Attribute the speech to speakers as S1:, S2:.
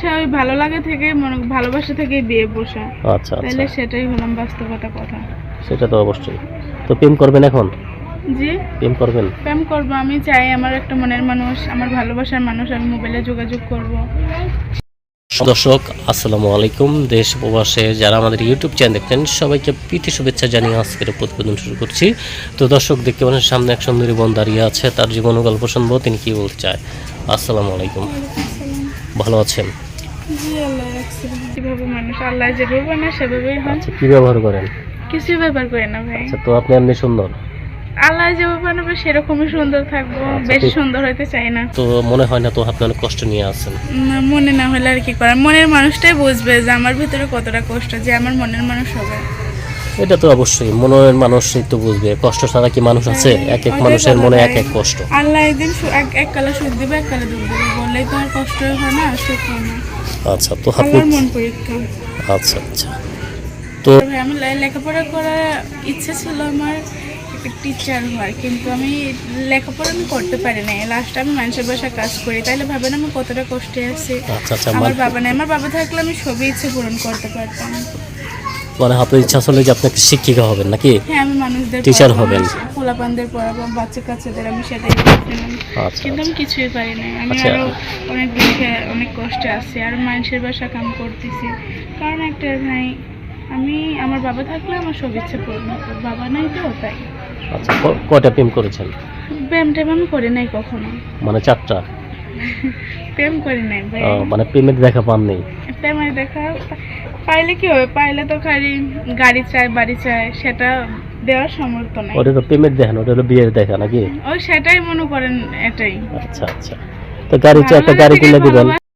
S1: ভালোবাসা ওই ভালো লাগে থেকে মনে ভালোবাসা থেকে বিয়ে বসা
S2: আচ্ছা
S1: তাহলে
S2: আচ্ছা
S1: সেটাই হলাম বাস্তবতা কথা।
S2: সেটা তো অবশ্যই। তো প্রেম করবেন এখন?
S1: জি।
S2: প্রেম করবেন?
S1: প্রেম করব আমি চাই আমার একটা মনের মানুষ আমার ভালোবাসার মানুষ আমি মোবাইলে যোগাযোগ করব।
S2: দর্শক আসসালামু আলাইকুম। দেশ প্রবাসে যারা আমাদের ইউটিউব চ্যানেল দেখতেন সবাইকে প্রীতি শুভেচ্ছা জানিয়ে আজকের প্রতিবেদন শুরু করছি। তো দর্শক দেখতে পাচ্ছেন সামনে এক সুন্দরী বোন দাঁড়িয়ে আছে। তার জীবন গল্প শুনব তিনি কি বলতে চায়? আসসালামু আলাইকুম। ভালো আছেন?
S1: আল্লাহ যেভাবে মানুষ আল্লাহ যেভাবে বানায় সেভাবেই হয়।
S2: আচ্ছা কি ব্যবহার করেন?
S1: কিছুই ব্যাপার করে না ভাই।
S2: আচ্ছা তো আপনি এমনি সুন্দর?
S1: আল্লাহ যেভাবে বানাবে সেরকমই সুন্দর থাকব।
S2: আচ্ছা,
S1: বেশি সুন্দর হইতে চাই না।
S2: তো মনে হয় না তো আপনি অনেক কষ্ট নিয়ে আছেন।
S1: না, মনে না হলে আর কি করার। মনের মানুষটাই বুঝবে যে আমার ভিতরে কতটা কষ্ট যে আমার মনের মানুষ হবে।
S2: এটা তো অবশ্যই মনের মানুষই তো বুঝবে কষ্ট ছাড়া কি মানুষ আছে? এক এক মানুষের মনে এক এক কষ্ট।
S1: আল্লাহ একদিন এক এক কালে সুখ দিবে এক কালে দুঃখ দিবে বললেই তো আর কষ্ট হয় না সুখ হয় না।
S2: আচ্ছা তো আপনি
S1: আমার মন পরীক্ষা।
S2: আচ্ছা আচ্ছা। তো
S1: আমি লেখাপড়া করার ইচ্ছে ছিল আমার টিচার হওয়ার কিন্তু আমি লেখাপড়া আমি করতে পারি নাই। লাস্টে আমি মানুষের বাসায় কাজ করি তাইলে ভাবেন আমি কতটা কষ্টে আছি।
S2: আচ্ছা আচ্ছা
S1: আমার বাবা নাই আমার বাবা থাকলে আমি সবই ইচ্ছে পূরণ করতে পারতাম।
S2: মানে আপনার ইচ্ছা ছিল যে আপনাকে শিক্ষিকা হবেন নাকি?
S1: হ্যাঁ আমি মানুষদের পড়াবো,
S2: হবেন।
S1: পোলাপানদের পড়াবো বাচ্চা কাচ্চাদের আমি সেটাই করছিলাম
S2: আচ্ছা
S1: কিন্তু আমি
S2: আচ্ছা।
S1: কিছুই পারি না আমি
S2: আচ্ছা।
S1: আরও অনেক দুঃখে অনেক কষ্টে আছি আর মানুষের বাসা কাম করতেছি। কারণ একটা ভাই আমি আমার বাবা থাকলে আমার সব ইচ্ছে পূরণ হতো। বাবা নাই তো তাই।
S2: আচ্ছা ক- কয়টা প্রেম করেছেন?
S1: প্রেম টেম আমি করি নাই কখনো।
S2: মানে চারটা?
S1: প্রেম করি নাই ভাই।
S2: আহ, মানে প্রেমের দেখা পাননি?
S1: প্রেমের দেখা পাইলে কি হবে? পাইলে তো খালি গাড়ি চাই বাড়ি চাই সেটা দেওয়ার সামর্থ্য নাই।
S2: ওটা তো প্রেমের দেখা না ওটা হলো বিয়ের দেখা নাকি?
S1: ওই সেটাই মনে করেন এটাই।
S2: আচ্ছা আচ্ছা। তো গাড়ি চাই একটা গাড়ি কিনে দিবেন।